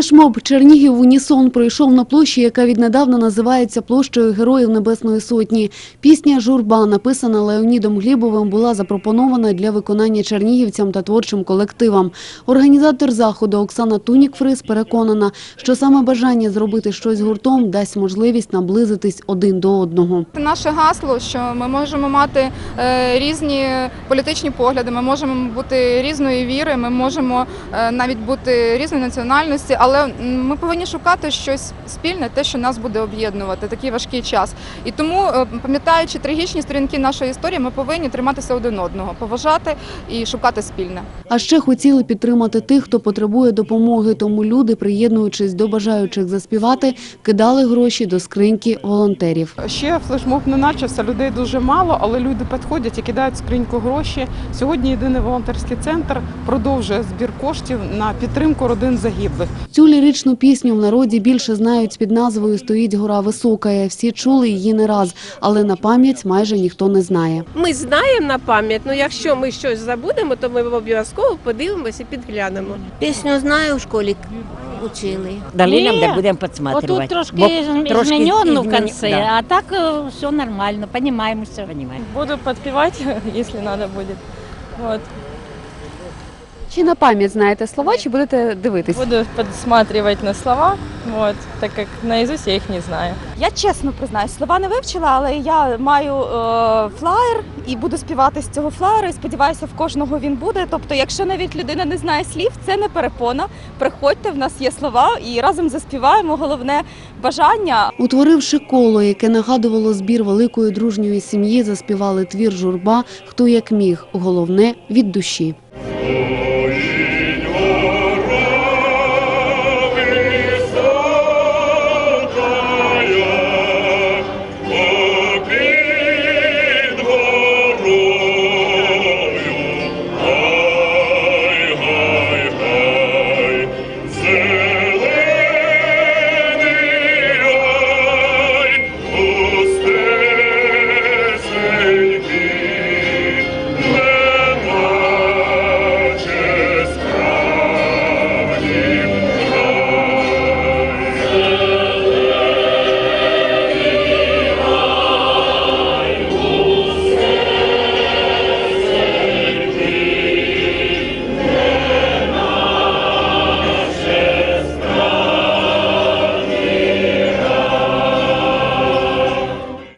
Флешмоб Чернігів в Унісон пройшов на площі, яка віднедавна називається площею Героїв Небесної Сотні. Пісня «Журба», написана Леонідом Глібовим, була запропонована для виконання чернігівцям та творчим колективам. Організатор заходу Оксана Тунік-Фрис переконана, що саме бажання зробити щось гуртом дасть можливість наблизитись один до одного. Наше гасло, що ми можемо мати е, різні політичні погляди, ми можемо бути різної віри, ми можемо е, навіть бути різної національності, але м, ми повинні шукати щось спільне, те, що нас буде об'єднувати такий важкий час. І тому, е, пам'ятаючи трагічні сторінки нашої історії, ми повинні триматися один одного, поважати і шукати спільне. А ще хотіли підтримати тих, хто потребує допомоги, тому люди, приєднуючись до бажаючих заспівати, кидали гроші до скриньки волонтерів. Ще флешмоб не начався, людей дуже мало, але люди підходять і кидають в скриньку гроші. Сьогодні єдиний волонтерський центр продовжує збір коштів на підтримку родин загиблих. Цю ліричну пісню в народі більше знають під назвою «Стоїть гора висока». Всі чули її не раз, але на пам'ять майже ніхто не знає. Ми знаємо на пам'ять, але якщо ми щось забудемо, то ми обов'язково подивимося і підглянемо. Пісню знаю в школі учили. Далі нам де будемо підсматривати. Отут трошки, Бо трошки змінено в конце, да. а так э, все нормально, понимаем все. Буду подпевать, если надо будет. Вот. Чи на пам'ять знаєте слова, чи будете дивитись? Буду подсматривать на слова, вот, так как наизусть я их не знаю. Я чесно признаюсь, слова не вивчила, але я маю е, флаєр і буду співати з цього флаєру. І сподіваюся, в кожного він буде. Тобто, якщо навіть людина не знає слів, це не перепона. Приходьте, в нас є слова, і разом заспіваємо. Головне бажання Утворивши коло, яке нагадувало збір великої дружньої сім'ї, заспівали твір «Журба», хто як міг, головне – від душі.